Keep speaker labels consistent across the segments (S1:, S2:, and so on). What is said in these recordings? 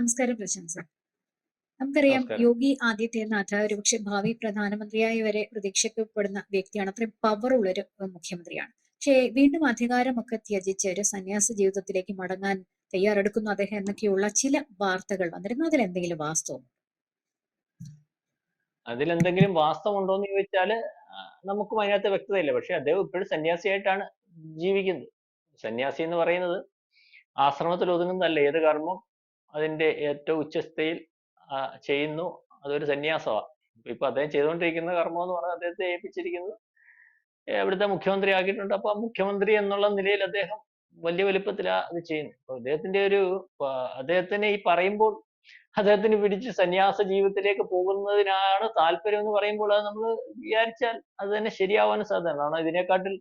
S1: നമസ്കാരം പ്രശംസ. നമുക്കറിയാം
S2: നമസ്കാരം.
S1: യോഗി ആദിത്യനാഥ് ഒരുപക്ഷെ ഭാവി പ്രധാനമന്ത്രിയായി വരെ പ്രതീക്ഷിക്കപ്പെടുന്ന വ്യക്തിയാണ്. അത്രയും പവർ ഉള്ളൊരു ഒരു മുഖ്യമന്ത്രിയാണ്. പക്ഷേ വീണ്ടും അധികാരമൊക്കെ ത്യജിച്ച് ഒരു സന്യാസ ജീവിതത്തിലേക്ക് മടങ്ങാൻ തയ്യാറെടുക്കുന്നു അദ്ദേഹം എന്നൊക്കെയുള്ള ചില വാർത്തകൾ വന്നിരുന്നു. അതിൽ എന്തെങ്കിലും വാസ്തവം?
S2: അതിലെന്തെങ്കിലും വാസ്തവമുണ്ടോ എന്ന് ചോദിച്ചാൽ നമുക്ക് നമുക്കും അതിനകത്ത് വ്യക്തതയില്ല. പക്ഷെ അദ്ദേഹം ഇപ്പോഴും സന്യാസിയായിട്ടാണ് ജീവിക്കുന്നത്. സന്യാസി എന്ന് പറയുന്നത് ആശ്രമത്തിൽ ഒതുങ്ങുന്നതല്ല ഏത് കർമ്മം അതിന്റെ ഏറ്റവും ഉച്ചസ്ഥയിൽ ചെയ്യുന്നു. അതൊരു സന്യാസമാണ് ഇപ്പൊ അദ്ദേഹം ചെയ്തുകൊണ്ടിരിക്കുന്ന കർമ്മം എന്ന് പറഞ്ഞാൽ അദ്ദേഹത്തെ ഏൽപ്പിച്ചിരിക്കുന്നത് അവിടുത്തെ മുഖ്യമന്ത്രി ആക്കിയിട്ടുണ്ട്. അപ്പൊ മുഖ്യമന്ത്രി എന്നുള്ള നിലയിൽ അദ്ദേഹം വലിയ വലുപ്പത്തിലാ അത് ചെയ്യുന്നത്. അപ്പൊ അദ്ദേഹത്തിന്റെ ഒരു അദ്ദേഹത്തിന് ഈ പറയുമ്പോൾ അദ്ദേഹത്തിന് പിടിച്ച് സന്യാസ ജീവിതത്തിലേക്ക് പോകുന്നതിനാണ് താല്പര്യം എന്ന് പറയുമ്പോൾ അത് നമ്മൾ വിചാരിച്ചാൽ അത് തന്നെ ശരിയാവാനും സാധ്യത കാരണം ഇതിനെക്കാട്ടിൽ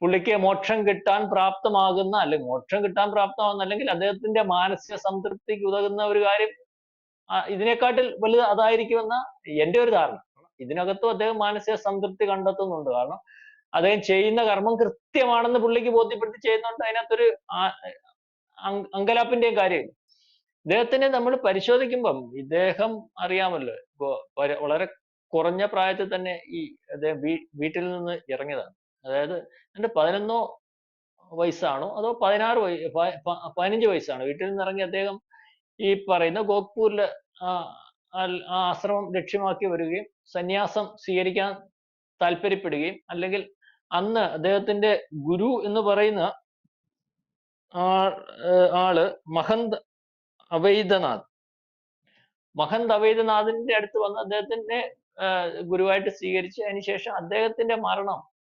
S2: പുള്ളിക്ക് മോക്ഷം കിട്ടാൻ പ്രാപ്തമാകുന്ന അല്ലെങ്കിൽ മോക്ഷം കിട്ടാൻ പ്രാപ്തമാകുന്ന അല്ലെങ്കിൽ അദ്ദേഹത്തിന്റെ മാനസിക സംതൃപ്തിക്ക് ഉതകുന്ന ഒരു കാര്യം ഇതിനെക്കാട്ടിൽ വലുത് അതായിരിക്കുമെന്ന എന്റെ ഒരു ധാരണ. ഇതിനകത്തും അദ്ദേഹം മാനസിക സംതൃപ്തി കണ്ടെത്തുന്നുണ്ട്. കാരണം അദ്ദേഹം ചെയ്യുന്ന കർമ്മം കൃത്യമാണെന്ന് പുള്ളിക്ക് ബോധ്യപ്പെടുത്തി ചെയ്യുന്നുണ്ട്. അതിനകത്തൊരു അങ്കലാപ്പിന്റെയും കാര്യമില്ല ഇദ്ദേഹത്തിനെ നമ്മൾ പരിശോധിക്കുമ്പം ഇദ്ദേഹം അറിയാമല്ലോ ഇപ്പോ വളരെ കുറഞ്ഞ പ്രായത്തിൽ തന്നെ ഈ അദ്ദേഹം വീട്ടിൽ നിന്ന് ഇറങ്ങിയതാണ്. അതായത് എന്റെ പതിനൊന്നോ വയസ്സാണോ അതോ പതിനാറ് വയ പതിനഞ്ച് വയസ്സാണ്? വീട്ടിൽ നിന്ന് ഇറങ്ങി അദ്ദേഹം ഈ പറയുന്ന ഗോഖ്പൂരിൽ ആ ആശ്രമം ലക്ഷ്യമാക്കി വരികയും സന്യാസം സ്വീകരിക്കാൻ താല്പര്യപ്പെടുകയും അല്ലെങ്കിൽ അന്ന് അദ്ദേഹത്തിന്റെ ഗുരു എന്ന് പറയുന്ന ആൾ മഹന്ത് അവൈദ്യനാഥ്. മഹന്ത് അവൈദ്യനാഥിന്റെ അടുത്ത് വന്ന് അദ്ദേഹത്തിന്റെ ഗുരുവായിട്ട് സ്വീകരിച്ച് അതിനുശേഷം അദ്ദേഹത്തിന്റെ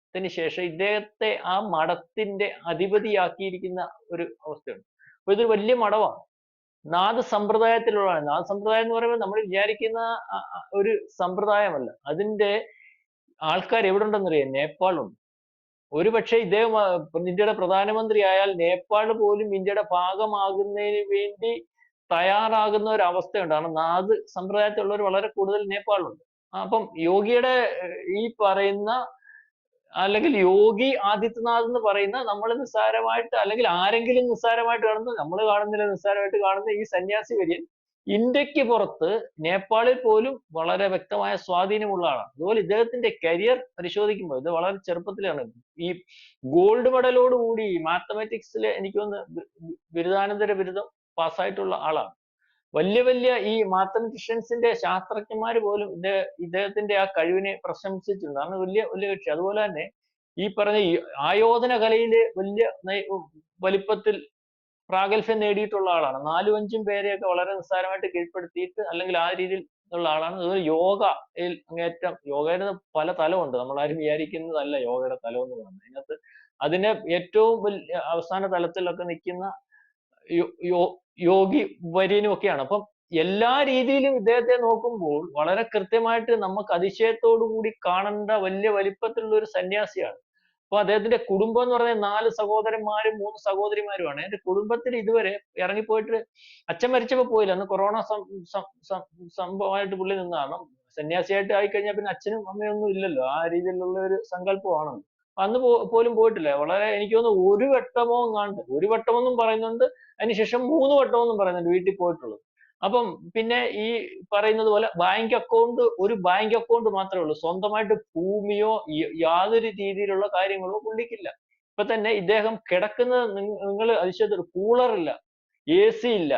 S2: മരണത്തിന് ശേഷം ഇദ്ദേഹത്തെ ആ മഠത്തിന്റെ അധിപതിയാക്കിയിരിക്കുന്ന ഒരു അവസ്ഥയുണ്ട്. അപ്പൊ ഇതൊരു വലിയ മഠമാണ്. നാദ സമ്പ്രദായത്തിലുള്ളതാണ്. നാദ സമ്പ്രദായം എന്ന് പറയുമ്പോൾ നമ്മൾ വിചാരിക്കുന്ന ഒരു സമ്പ്രദായമല്ല. അതിന്റെ ആൾക്കാർ എവിടെ ഉണ്ടെന്നറിയാം നേപ്പാളുണ്ട്. ഒരുപക്ഷെ ഇദ്ദേഹം ഇന്ത്യയുടെ പ്രധാനമന്ത്രി ആയാൽ നേപ്പാൾ പോലും ഇന്ത്യയുടെ ഭാഗമാകുന്നതിന് വേണ്ടി തയ്യാറാകുന്ന ഒരു അവസ്ഥയുണ്ട്. കാരണം നാദ് സമ്പ്രദായത്തിലുള്ളവർ വളരെ കൂടുതൽ നേപ്പാളുണ്ട്. അപ്പം യോഗിയുടെ ഈ പറയുന്ന അല്ലെങ്കിൽ യോഗി ആദിത്യനാഥ് എന്ന് പറയുന്ന നമ്മൾ നിസ്സാരമായിട്ട് അല്ലെങ്കിൽ ആരെങ്കിലും നിസ്സാരമായിട്ട് കാണുന്ന നമ്മൾ കാണുന്നില്ല നിസ്സാരമായിട്ട് കാണുന്ന ഈ സന്യാസി വര്യൻ ഇന്ത്യയ്ക്ക് പുറത്ത് നേപ്പാളിൽ പോലും വളരെ വ്യക്തമായ സ്വാധീനമുള്ള ആളാണ്. അതുപോലെ ഇദ്ദേഹത്തിന്റെ കരിയർ പരിശോധിക്കുമ്പോൾ ഇത് വളരെ ചെറുപ്പത്തിലാണ്. ഈ ഗോൾഡ് മെഡലോട് കൂടി മാത്തമാറ്റിക്സിൽ എനിക്ക് തോന്നുന്നു ബിരുദാനന്തര ബിരുദം പാസ്സായിട്ടുള്ള ആളാണ്. വലിയ വലിയ ഈ മാത്തമെറ്റീഷ്യൻസിന്റെ ശാസ്ത്രജ്ഞന്മാർ പോലും ഇദ്ദേഹ ഇദ്ദേഹത്തിന്റെ ആ കഴിവിനെ പ്രശംസിച്ചിട്ടുണ്ട്. അന്ന് വലിയ വലിയ കക്ഷി. അതുപോലെ തന്നെ ഈ പറഞ്ഞ ആയോധന കലയിലെ വലിയ വലിപ്പത്തിൽ പ്രാഗൽഭ്യം നേടിയിട്ടുള്ള ആളാണ്. നാലും അഞ്ചും പേരെയൊക്കെ വളരെ നിസ്സാരമായിട്ട് കീഴ്പ്പെടുത്തിയിട്ട് അല്ലെങ്കിൽ ആ രീതിയിൽ ഉള്ള ആളാണ്. അതുപോലെ യോഗ അങ്ങേറ്റം യോഗയുടെ പല തലമുണ്ട്. നമ്മൾ ആരും വിചാരിക്കുന്നതല്ല യോഗയുടെ തലം എന്ന് പറയുന്നത്. അതിനകത്ത് അതിന്റെ ഏറ്റവും വലിയ അവസാന തലത്തിലൊക്കെ നിൽക്കുന്ന യോഗി വര്യനും ഒക്കെയാണ് അപ്പം എല്ലാ രീതിയിലും ഇദ്ദേഹത്തെ നോക്കുമ്പോൾ വളരെ കൃത്യമായിട്ട് നമുക്ക് അതിശയത്തോടു കൂടി കാണേണ്ട വലിയ വലിപ്പത്തിലുള്ള ഒരു സന്യാസിയാണ്. അപ്പൊ അദ്ദേഹത്തിന്റെ കുടുംബം എന്ന് പറഞ്ഞാൽ നാല് സഹോദരന്മാരും മൂന്ന് സഹോദരിമാരുമാണ്. എന്റെ കുടുംബത്തിൽ ഇതുവരെ ഇറങ്ങിപ്പോയിട്ട് അച്ഛൻ മരിച്ചപ്പോ പോയില്ല. അന്ന് കൊറോണ സംഭവമായിട്ട് പുള്ളി നിന്നതാണ് സന്യാസിയായിട്ട് ആയിക്കഴിഞ്ഞാൽ പിന്നെ അച്ഛനും അമ്മയൊന്നും ഇല്ലല്ലോ. ആ രീതിയിലുള്ള ഒരു സങ്കല്പമാണ് അന്ന് പോലും പോയിട്ടില്ല. വളരെ എനിക്ക് തോന്നുന്നു ഒരു വട്ടമോ എങ്ങാണ്ട് ഒരു വട്ടമെന്നും പറയുന്നുണ്ട്. അതിനുശേഷം മൂന്ന് വട്ടമെന്നും പറയുന്നുണ്ട് വീട്ടിൽ പോയിട്ടുള്ളത്. അപ്പം പിന്നെ ഈ പറയുന്നത് പോലെ ബാങ്ക് അക്കൗണ്ട് ഒരു ബാങ്ക് അക്കൗണ്ട് മാത്രമേ ഉള്ളൂ. സ്വന്തമായിട്ട് ഭൂമിയോ യാതൊരു രീതിയിലുള്ള കാര്യങ്ങളോ പുള്ളിക്കില്ല. ഇപ്പൊ തന്നെ ഇദ്ദേഹം കിടക്കുന്നത് നിങ്ങൾ അതിശയത്തിൽ കൂളർ ഇല്ല. എ സി ഇല്ല.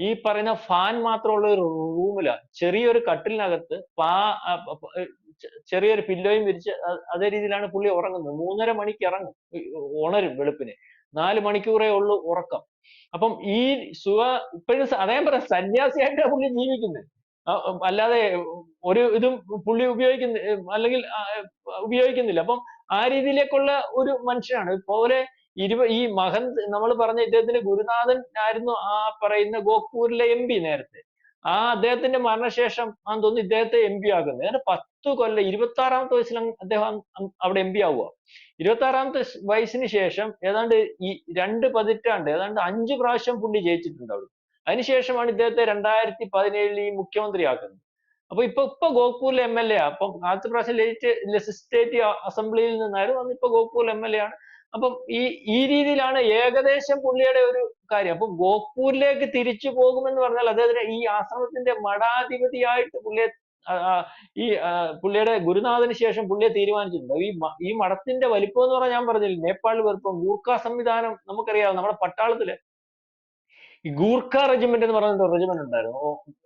S2: ഈ പറയുന്ന ഫാൻ മാത്രമുള്ള ഒരു റൂമില ചെറിയൊരു കട്ടിലിനകത്ത് പാ ചെറിയൊരു പില്ലോയും വിരിച്ച് അതേ രീതിയിലാണ് പുള്ളി ഉറങ്ങുന്നത്. മൂന്നര മണിക്ക് ഇറങ്ങും. ഉണരും വെളുപ്പിന്. നാല് മണിക്കൂറേ ഉള്ളൂ ഉറക്കം. അപ്പം ഈ സുഖ ഇപ്പോഴും അദ്ദേഹം പറയാം സന്യാസിയായിട്ടാണ് പുള്ളി ജീവിക്കുന്നത്. അല്ലാതെ ഒരു ഇതും പുള്ളി ഉപയോഗിക്കുന്ന അല്ലെങ്കിൽ ഉപയോഗിക്കുന്നില്ല. അപ്പം ആ രീതിയിലേക്കുള്ള ഒരു മനുഷ്യനാണ്. പോലെ ഇരുപ ഈ മഹന്ത് നമ്മൾ പറഞ്ഞ ഇദ്ദേഹത്തിന്റെ ഗുരുനാഥൻ ആയിരുന്നു ആ പറയുന്ന ഗോഖ്പൂരിലെ എം പി നേരത്തെ. ആ അദ്ദേഹത്തിന്റെ മരണശേഷം ആ തോന്നുന്നു ഇദ്ദേഹത്തെ എം പി ആക്കുന്നത്. അങ്ങനെ പത്ത് കൊല്ലം ഇരുപത്തി ആറാമത്തെ വയസ്സിൽ അദ്ദേഹം അവിടെ എം പി ആവുക. ഇരുപത്തി ആറാമത്തെ വയസ്സിന് ശേഷം ഏതാണ്ട് ഈ രണ്ട് പതിറ്റാണ്ട് ഏതാണ്ട് അഞ്ച് പ്രാവശ്യം പുള്ളി ജയിച്ചിട്ടുണ്ട് അവിടെ. അതിനുശേഷമാണ് ഇദ്ദേഹത്തെ രണ്ടായിരത്തി പതിനേഴിൽ ഈ മുഖ്യമന്ത്രിയാക്കുന്നത്. അപ്പൊ ഇപ്പൊ ഇപ്പൊ ഗോപൂരിലെ എം എൽ എ അപ്പം ആദ്യത്തെ പ്രാവശ്യം ലെജിസ്ലേറ്റീവ് അസംബ്ലിയിൽ നിന്നായിരുന്നു. അന്ന് ഇപ്പൊ ഗോകുൽ എം എൽ എ ആണ്. അപ്പം ഈ ഈ രീതിയിലാണ് ഏകദേശം പുള്ളിയുടെ ഒരു കാര്യം. അപ്പം ഗോക്കൂരിലേക്ക് തിരിച്ചു പോകുമെന്ന് പറഞ്ഞാൽ അതായത് ഈ ആശ്രമത്തിന്റെ മഠാധിപതിയായിട്ട് പുള്ളിയെ ഈ പുള്ളിയുടെ ഗുരുനാഥന് ശേഷം പുള്ളിയെ തീരുമാനിച്ചിട്ടുണ്ട്. ഈ ഈ മഠത്തിന്റെ വലിപ്പം എന്ന് പറഞ്ഞാൽ ഞാൻ പറഞ്ഞില്ല നേപ്പാളിൽ വലിപ്പം ഗൂർഖ സംവിധാനം നമുക്കറിയാം. നമ്മുടെ പട്ടാളത്തിൽ ഈ ഗൂർഖ റെജിമെന്റ് എന്ന് പറഞ്ഞ ഒരു റെജിമെന്റ് ഉണ്ടായിരുന്നു.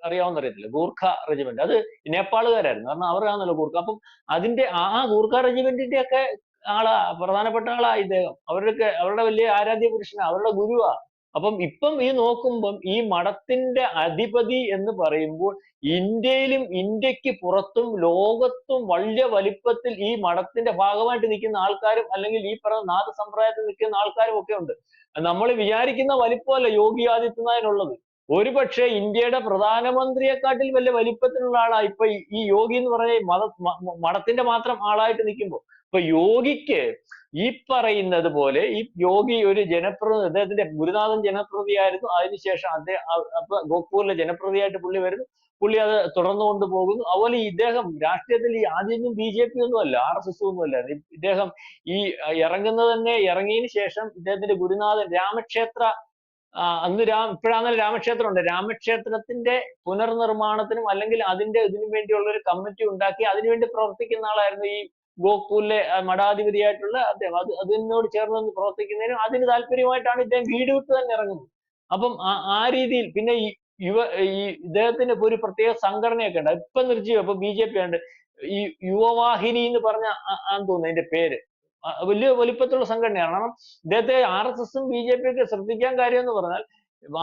S2: അറിയാവുന്ന അറിയത്തില്ല. ഗൂർഖ റെജിമെന്റ് അത് നേപ്പാളുകാരായിരുന്നു. കാരണം അവരാണല്ലോ ഗൂർഖ. അപ്പം അതിന്റെ ആ ഗൂർഖ റെജിമെന്റിന്റെ ഒക്കെ ആളാ പ്രധാനപ്പെട്ട ആളാ ഇദ്ദേഹം. അവരുടെ അവരുടെ വലിയ ആരാധ്യ പുരുഷനാ അവരുടെ ഗുരുവാ. അപ്പം ഇപ്പം ഈ നോക്കുമ്പം ഈ മഠത്തിന്റെ അധിപതി എന്ന് പറയുമ്പോൾ ഇന്ത്യയിലും ഇന്ത്യയ്ക്ക് പുറത്തും ലോകത്തും വലിയ വലിപ്പത്തിൽ ഈ മഠത്തിന്റെ ഭാഗമായിട്ട് നിൽക്കുന്ന ആൾക്കാരും അല്ലെങ്കിൽ ഈ പറഞ്ഞ നാഥ സമ്പ്രദായത്തിൽ നിൽക്കുന്ന ആൾക്കാരും ഒക്കെ ഉണ്ട്. നമ്മൾ വിചാരിക്കുന്ന വലിപ്പമല്ല യോഗി ഒരു ഒരുപക്ഷെ ഇന്ത്യയുടെ പ്രധാനമന്ത്രിയെക്കാട്ടിൽ വലിയ വലിപ്പത്തിലുള്ള ആളാ ഇപ്പൊ ഈ- യോഗി എന്ന് പറഞ്ഞ മത മഠത്തിന്റെ മാത്രം ആളായിട്ട് നിൽക്കുമ്പോൾ. ഇപ്പൊ യോഗിക്ക് ഈ പറയുന്നത് പോലെ ഈ യോഗി ഒരു ജനപ്രതി അദ്ദേഹത്തിന്റെ ഗുരുനാഥൻ ജനപ്രതിയായിരുന്നു. അതിനുശേഷം അദ്ദേഹം അപ്പൊ ജനപ്രതിയായിട്ട് പുള്ളി വരുന്നു. പുള്ളി അത് തുടർന്നു കൊണ്ടുപോകുന്നു അതുപോലെ ഈ ഇദ്ദേഹം രാഷ്ട്രീയത്തിൽ ഈ ആദ്യമൊന്നും ബി ജെ പി ഒന്നും അല്ല ആർ എസ് എസ് ഒന്നും അല്ല. ഇദ്ദേഹം ഈ ഇറങ്ങുന്നത് തന്നെ ഇറങ്ങിയതിന് ശേഷം ഇദ്ദേഹത്തിന്റെ ഗുരുനാഥൻ രാമക്ഷേത്ര അന്ന് രാ ഇപ്പോഴാണല്ലോ രാമക്ഷേത്രം ഉണ്ട്. രാമക്ഷേത്രത്തിന്റെ പുനർനിർമ്മാണത്തിനും അല്ലെങ്കിൽ അതിന്റെ ഇതിനു വേണ്ടിയുള്ള ഒരു കമ്മിറ്റി ഉണ്ടാക്കി അതിനുവേണ്ടി പ്രവർത്തിക്കുന്ന ആളായിരുന്നു ഈ ഗോകുലിലെ ആ, മഠാധിപതിയായിട്ടുള്ള അദ്ദേഹം. അത് അതിനോട് ചേർന്ന് നിന്ന് പ്രവർത്തിക്കുന്നതിനും അതിന് താല്പര്യമായിട്ടാണ് ഇദ്ദേഹം വീട് വിട്ട് തന്നെ ഇറങ്ങുന്നത്. അപ്പം ആ ആ രീതിയിൽ പിന്നെ ഈ യുവ ഈ ഇദ്ദേഹത്തിന് ഒരു പ്രത്യേക സംഘടനയൊക്കെ ഉണ്ട്. ഇപ്പൊ നിർജീവം ഇപ്പൊ ബി ജെ പി ഉണ്ട്. ഈ യുവവാഹിനി എന്ന് പറഞ്ഞ തോന്നുന്നു അതിന്റെ പേര്. വലിയ വലിപ്പത്തിലുള്ള സംഘടനയാണ്. കാരണം ഇദ്ദേഹത്തെ ആർ എസ് എസും ബി ജെ പി ഒക്കെ ശ്രദ്ധിക്കാൻ കാര്യം എന്ന് പറഞ്ഞാൽ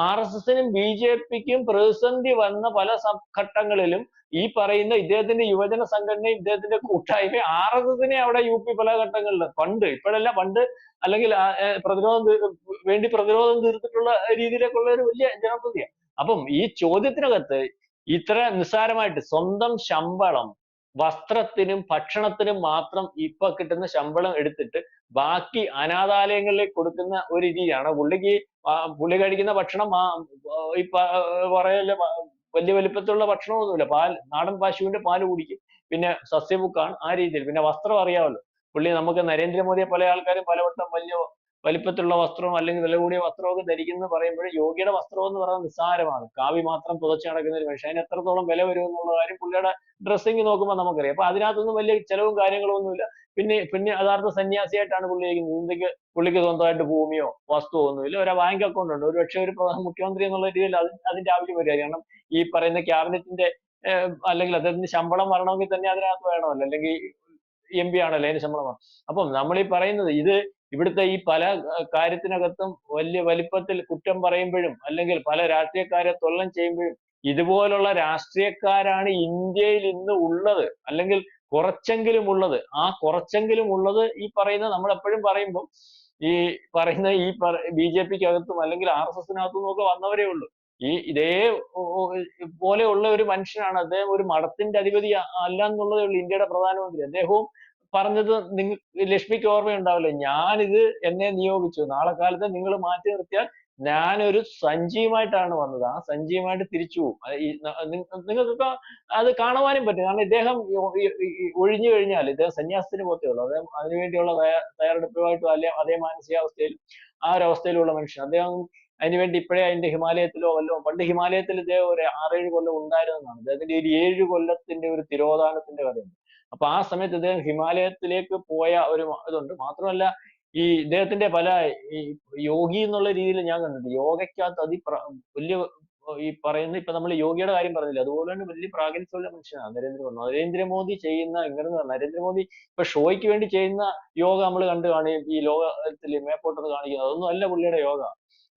S2: ആർ എസ് എസിനും ബി ജെ പിക്കും പ്രതിസന്ധി വന്ന പല ഘട്ടങ്ങളിലും ഈ പറയുന്ന ഇദ്ദേഹത്തിന്റെ യുവജന സംഘടനയും ഇദ്ദേഹത്തിന്റെ കൂട്ടായ്മയും ആർ എസ് എസിനെ അവിടെ യു പി പല ഘട്ടങ്ങളിൽ പണ്ട് ഇപ്പോഴല്ല പണ്ട് അല്ലെങ്കിൽ പ്രതിരോധം വേണ്ടി പ്രതിരോധം തീർത്തിട്ടുള്ള രീതിയിലേക്കുള്ള ഒരു വലിയ ജനപ്രതിയാണ് അപ്പം ഈ ചോദ്യത്തിനകത്ത് ഇത്ര നിസ്സാരമായിട്ട് സ്വന്തം ശമ്പളം വസ്ത്രത്തിനും ഭക്ഷണത്തിനും മാത്രം ഇപ്പൊ കിട്ടുന്ന ശമ്പളം എടുത്തിട്ട് ബാക്കി അനാഥാലയങ്ങളിലേക്ക് കൊടുക്കുന്ന ഒരു രീതിയാണ്. പുള്ളിക്ക് പുള്ളി കഴിക്കുന്ന ഭക്ഷണം ഈ വലിയ വലിപ്പത്തിലുള്ള ഭക്ഷണമൊന്നുമില്ല. പാൽ നാടൻ പശുവിന്റെ പാൽ കുടിക്കും. പിന്നെ സസ്യബുക്കാണ് ആ രീതിയിൽ. പിന്നെ വസ്ത്രം അറിയാമല്ലോ. പുള്ളി നമുക്ക് നരേന്ദ്രമോദിയെ പല ആൾക്കാരും പലവട്ടം വലിയ വലിപ്പത്തിലുള്ള വസ്ത്രവും അല്ലെങ്കിൽ വില കൂടിയ വസ്ത്രമൊക്കെ ധരിക്കുന്നു പറയുമ്പോൾ യോഗിയുടെ വസ്ത്രം എന്ന് പറയുന്നത് നിസ്സാരമാണ്. കാവി മാത്രം പുതച്ച് നടക്കുന്ന ഒരു മനുഷ്യൻ. അതിന് എത്രത്തോളം വില വരും എന്നുള്ള കാര്യം പുള്ളിയുടെ ഡ്രസ്സിങ് നോക്കുമ്പോൾ നമുക്കറിയാം. അപ്പൊ അതിനകത്തൊന്നും വലിയ ചെലവും കാര്യങ്ങളും ഒന്നുമില്ല പിന്നെ പിന്നെ യഥാർത്ഥ സന്യാസിയായിട്ടാണ് പുള്ളി ഇരിക്കുന്നത്. ഇന്ത്യയ്ക്ക് പുള്ളിക്ക് സ്വന്തമായിട്ട് ഭൂമിയോ വസ്തുവോ ഒന്നുമില്ല. ഒരു ബാങ്ക് അക്കൗണ്ട് ഉണ്ട്. ഒരു പക്ഷേ ഒരു പ്രധാന മുഖ്യമന്ത്രി എന്നുള്ള രീതിയിൽ അത് അതിന്റെ ആവശ്യം വരിക കാരണം ഈ പറയുന്ന ക്യാബിനറ്റിന്റെ അല്ലെങ്കിൽ അദ്ദേഹത്തിന് ശമ്പളം വരണമെങ്കിൽ തന്നെ അതിനകത്ത് വേണമല്ലോ. അല്ലെങ്കിൽ എം പി ആണല്ലോ അതിന് ശമ്പളമാണ് അപ്പം നമ്മൾ ഈ പറയുന്നത് ഇത് ഇവിടുത്തെ ഈ പല കാര്യത്തിനകത്തും വലിയ വലിപ്പത്തിൽ കുറ്റം പറയുമ്പോഴും അല്ലെങ്കിൽ പല രാഷ്ട്രീയക്കാരെ തൊല്ലം ചെയ്യുമ്പോഴും ഇതുപോലുള്ള രാഷ്ട്രീയക്കാരാണ് ഇന്ത്യയിൽ ഇന്ന് ഉള്ളത് അല്ലെങ്കിൽ കുറച്ചെങ്കിലും ഉള്ളത്. ആ കുറച്ചെങ്കിലും ഉള്ളത് ഈ പറയുന്ന നമ്മൾ എപ്പോഴും പറയുമ്പോൾ ഈ പറയുന്ന ഈ ബി ജെ പിക്ക് അകത്തും അല്ലെങ്കിൽ ആർ എസ് എസിനകത്തും ഒക്കെ വന്നവരേ ഉള്ളൂ. ഈ ഇതേ പോലെയുള്ള ഒരു മനുഷ്യനാണ് അദ്ദേഹം ഒരു മഠത്തിന്റെ അധിപതി അല്ല എന്നുള്ളതേ ഉള്ളൂ ഇന്ത്യയുടെ പ്രധാനമന്ത്രി. അദ്ദേഹവും പറഞ്ഞത് നിങ്ങൾ ലക്ഷ്മിക്ക് ഓർമ്മയുണ്ടാവില്ലേ? ഞാനിത് എന്നെ നിയോഗിച്ചു. നാളെ കാലത്ത് നിങ്ങൾ മാറ്റി നിർത്തിയാൽ ഞാനൊരു സഞ്ജീവമായിട്ടാണ് വന്നത്. ആ സഞ്ജീവമായിട്ട് തിരിച്ചു പോകും നിങ്ങൾക്കൊക്കെ അത് കാണുവാനും പറ്റും. കാരണം ഇദ്ദേഹം ഒഴിഞ്ഞു കഴിഞ്ഞാൽ ഇദ്ദേഹം സന്യാസത്തിന് പോത്തേ ഉള്ളൂ. അദ്ദേഹം അതിനുവേണ്ടിയുള്ള തയ്യാ- തയ്യാറെടുപ്പുമായിട്ടും അല്ലെ അതേ മാനസികാവസ്ഥയിൽ ആ ഒരു അവസ്ഥയിലുള്ള മനുഷ്യൻ. അദ്ദേഹം അതിനുവേണ്ടി ഇപ്പോഴേ അതിന്റെ ഹിമാലയത്തിലോ വല്ലോ പണ്ട് ഹിമാലയത്തിൽ ഇദ്ദേഹം ഒരു ആറേഴ് കൊല്ലം ഉണ്ടായിരുന്നതാണ്. അദ്ദേഹത്തിന്റെ ഒരു ഏഴ് കൊല്ലത്തിന്റെ ഒരു തിരോധാനത്തിന്റെ കഥയുണ്ട്. അപ്പൊ ആ സമയത്ത് ഇദ്ദേഹം ഹിമാലയത്തിലേക്ക് പോയ ഒരു ഇതുണ്ട്. മാത്രമല്ല ഈ ഇദ്ദേഹത്തിന്റെ പല ഈ യോഗി എന്നുള്ള രീതിയിൽ ഞാൻ കണ്ടിട്ടുണ്ട്. യോഗയ്ക്കകത്ത് അതി വലിയ ഈ പറയുന്ന ഇപ്പൊ നമ്മൾ യോഗിയുടെ കാര്യം പറഞ്ഞില്ല? അതുപോലെ തന്നെ വലിയ പ്രാഗൽഭ്യമുള്ള മനുഷ്യനാണ് നരേന്ദ്രമോദി നരേന്ദ്രമോദി ചെയ്യുന്ന ഇങ്ങനെ നരേന്ദ്രമോദി ഇപ്പൊ ഷോയ്ക്ക് വേണ്ടി ചെയ്യുന്ന യോഗ നമ്മൾ കണ്ടു കാണുകയും ഈ ലോകത്തിൽ മേപ്പോട്ടത് കാണിക്കുന്നത്. അതൊന്നും അല്ല പുള്ളിയുടെ യോഗ.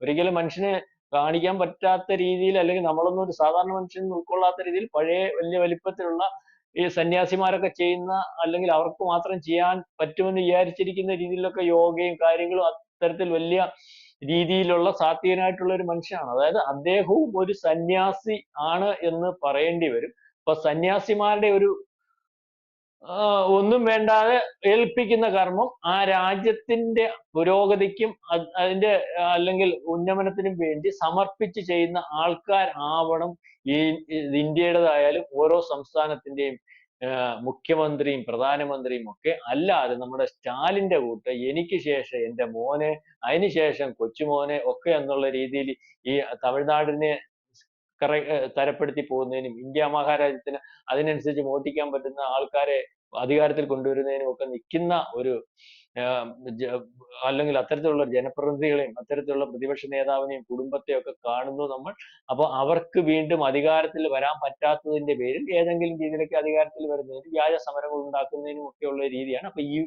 S2: ഒരിക്കലും മനുഷ്യന് കാണിക്കാൻ പറ്റാത്ത രീതിയിൽ അല്ലെങ്കിൽ നമ്മളൊന്നും ഒരു സാധാരണ മനുഷ്യൻ ഉൾക്കൊള്ളാത്ത രീതിയിൽ പഴയ വലിയ വലിപ്പത്തിലുള്ള ഈ സന്യാസിമാരൊക്കെ ചെയ്യുന്ന അല്ലെങ്കിൽ അവർക്ക് മാത്രം ചെയ്യാൻ പറ്റുമെന്ന് വിചാരിച്ചിരിക്കുന്ന രീതിയിലൊക്കെ യോഗയും കാര്യങ്ങളും അത്തരത്തിൽ വലിയ രീതിയിലുള്ള സാത്വികനായിട്ടുള്ള ഒരു മനുഷ്യനാണ്. അതായത് അദ്ദേഹവും ഒരു സന്യാസി ആണ് എന്ന് പറയേണ്ടി വരും. അപ്പൊ സന്യാസിമാരുടെ ഒരു ഒന്നും വേണ്ടാതെ ഏൽപ്പിക്കുന്ന കർമ്മം ആ രാജ്യത്തിന്റെ പുരോഗതിക്കും അത് അതിന്റെ അല്ലെങ്കിൽ ഉന്നമനത്തിനും വേണ്ടി സമർപ്പിച്ച് ചെയ്യുന്ന ആൾക്കാർ ആവണം ഈ ഇന്ത്യയുടേതായാലും ഓരോ സംസ്ഥാനത്തിന്റെയും മുഖ്യമന്ത്രിയും പ്രധാനമന്ത്രിയും ഒക്കെ. അല്ലാതെ നമ്മുടെ സ്റ്റാലിന്റെ കൂട്ട് എനിക്ക് ശേഷം എന്റെ മോനെ അതിനുശേഷം കൊച്ചുമോനെ ഒക്കെ എന്നുള്ള രീതിയിൽ ഈ തമിഴ്നാടിനെ കറ തരപ്പെടുത്തി പോകുന്നതിനും ഇന്ത്യ മഹാരാജ്യത്തിന് അതിനനുസരിച്ച് മോട്ടിക്കാൻ പറ്റുന്ന ആൾക്കാരെ അധികാരത്തിൽ കൊണ്ടുവരുന്നതിനും ഒക്കെ നിൽക്കുന്ന ഒരു അല്ലെങ്കിൽ അത്തരത്തിലുള്ള ജനപ്രതിനിധികളെയും അത്തരത്തിലുള്ള പ്രതിപക്ഷ നേതാവിനെയും കുടുംബത്തെയും ഒക്കെ കാണുന്നു നമ്മൾ. അപ്പോൾ അവർക്ക് വീണ്ടും അധികാരത്തിൽ വരാൻ പറ്റാത്തതിന്റെ പേരിൽ ഏതെങ്കിലും രീതിയിലൊക്കെ അധികാരത്തിൽ വരുന്നതിനും വ്യാജ സമരങ്ങൾ ഉണ്ടാക്കുന്നതിനും ഒക്കെയുള്ള രീതിയാണ് അപ്പൊ ഈ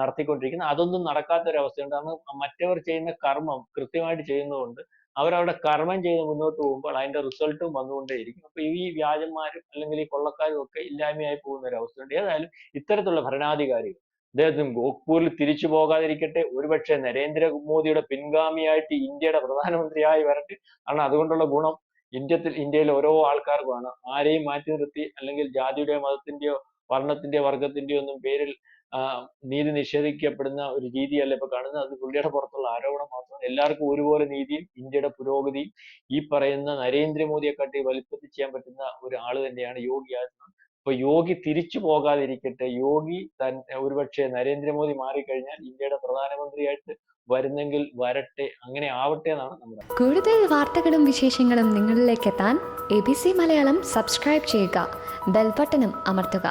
S2: നടത്തിക്കൊണ്ടിരിക്കുന്നത്. അതൊന്നും നടക്കാത്ത ഒരു അവസ്ഥയുണ്ട് കാരണം മറ്റവർ ചെയ്യുന്ന കർമ്മം കൃത്യമായിട്ട് ചെയ്യുന്നതുകൊണ്ട് അവരവിടെ കർമ്മം ചെയ്ത് മുന്നോട്ട് പോകുമ്പോൾ അതിന്റെ റിസൾട്ടും വന്നുകൊണ്ടേയിരിക്കും. അപ്പൊ ഈ വ്യാജന്മാരും അല്ലെങ്കിൽ ഈ കൊള്ളക്കാരും ഒക്കെ ഇല്ലായ്മയായി പോകുന്ന ഒരു അവസ്ഥയുണ്ട് ഏതായാലും ഇത്തരത്തിലുള്ള ഭരണാധികാരികൾ അദ്ദേഹത്തിന് ഗോഖ്പൂരിൽ തിരിച്ചു പോകാതിരിക്കട്ടെ ഒരുപക്ഷെ നരേന്ദ്രമോദിയുടെ പിൻഗാമിയായിട്ട് ഇന്ത്യയുടെ പ്രധാനമന്ത്രിയായി വരട്ടെ കാരണം അതുകൊണ്ടുള്ള ഗുണം ഇന്ത്യത്തിൽ ഇന്ത്യയിലെ ഓരോ ആൾക്കാർക്കുമാണ്. ആരെയും മാറ്റി നിർത്തി അല്ലെങ്കിൽ ജാതിയുടെയോ മതത്തിന്റെയോ വർണത്തിന്റെയോ വർഗത്തിന്റെയോ ഒന്നും പേരിൽ നീതി നിഷേധിക്കപ്പെടുന്ന ഒരു രീതിയല്ല ഇപ്പൊ കാണുന്നത്. അത് പുള്ളിയുടെ പുറത്തുള്ള ആരോപണം മാത്രം. എല്ലാവർക്കും ഒരുപോലെ നീതിയും ഇന്ത്യയുടെ പുരോഗതി ഈ പറയുന്ന നരേന്ദ്രമോദിയെ കാട്ടി വലിപ്പത്തിൽ ചെയ്യാൻ പറ്റുന്ന ഒരു ആൾ തന്നെയാണ് യോഗി ആദിത്യനാഥ്. അപ്പൊ യോഗി തിരിച്ചു പോകാതിരിക്കട്ടെ. യോഗി തൻ ഒരുപക്ഷെ നരേന്ദ്രമോദി മാറിക്കഴിഞ്ഞാൽ ഇന്ത്യയുടെ പ്രധാനമന്ത്രിയായിട്ട് വരുന്നെങ്കിൽ വരട്ടെ അങ്ങനെ ആവട്ടെ എന്നാണ് നമ്മുടെ
S3: കൂടുതൽ വാർത്തകളും വിശേഷങ്ങളും നിങ്ങളിലേക്ക് എത്താൻ A B C Malayalam subscribe ചെയ്യുക. ബെൽബട്ടനും അമർത്തുക.